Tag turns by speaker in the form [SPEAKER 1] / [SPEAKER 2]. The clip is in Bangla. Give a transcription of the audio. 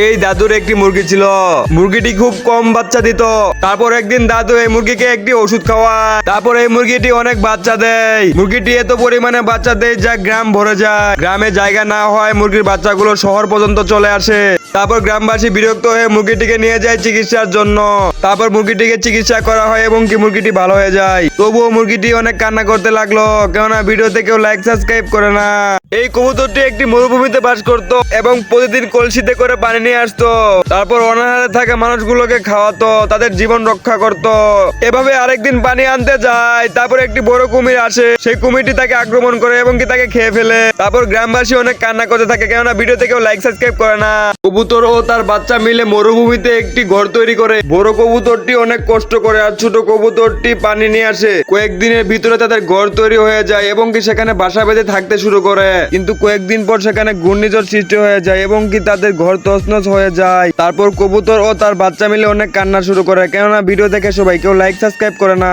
[SPEAKER 1] এই দাদুর একটি মুরগি ছিল। মুরগিটি খুব কম বাচ্চা দিত। তারপর একদিন দাদু এই মুরগিকে একটি ওষুধ খাওয়ায়। তারপর এই মুরগিটি অনেক বাচ্চা দেয়। মুরগিটি এত পরিমাণে বাচ্চা দেয় যা গ্রাম ভরে যায়। গ্রামে জায়গা না হয় মুরগির বাচ্চাগুলো শহর পর্যন্ত চলে আসে। তারপর গ্রামবাসী বিরক্ত হয়ে মুরগিটিকে নিয়ে যায় চিকিৎসার জন্য। তারপর মুরগিটিকে চিকিৎসা করা হয় এবং কি মুরগিটি ভালো হয়ে যায়। তবুও মুরগিটি অনেক কান্না করতে লাগল। কেননা ভিডিওতে কেউ লাইক সাবস্ক্রাইব করে না। এই কবুতরটি একটি মরুভূমিতে বাস করত এবং প্রতিদিন কলসিতে করে পানি নিয়ে আসতো। তারপর অনাহারে থাকা মানুষগুলোকে খাওয়াতো, তাদের জীবন রক্ষা করত। এভাবে আরেকদিন পানি আনতে যায়, তারপর একটি বড় কুমির আসে। সেই কুমিরটি তাকে আক্রমণ করে এবং কি তাকে খেয়ে ফেলে। তারপর গ্রামবাসী অনেক কান্না করতে থাকে, কেননা ভিডিওতে কেউ লাইক সাবস্ক্রাইব করে না। কবুতর ও তার বাচ্চা মিলে মরুভূমিতে একটি ঘর তৈরি করে। বড় কবুতরটি অনেক কষ্ট করে আর ছোট কবুতরটি পানি নিয়ে আসে। কয়েকদিনের ভিতরে তাদের ঘর তৈরি হয়ে যায় এবং কি সেখানে বাসা বেঁধে থাকতে শুরু করে। কিন্তু কয়েকদিন পর সেখানে ঘূর্ণিঝড় সৃষ্টি হয়ে যায় এবং কি তাদের ঘর তছনছ হয়ে যায়। তারপর কবুতর ও তার বাচ্চা মিলে অনেক কান্না শুরু করে। কেননা ভিডিও দেখে সবাই কেউ লাইক সাবস্ক্রাইব করে না।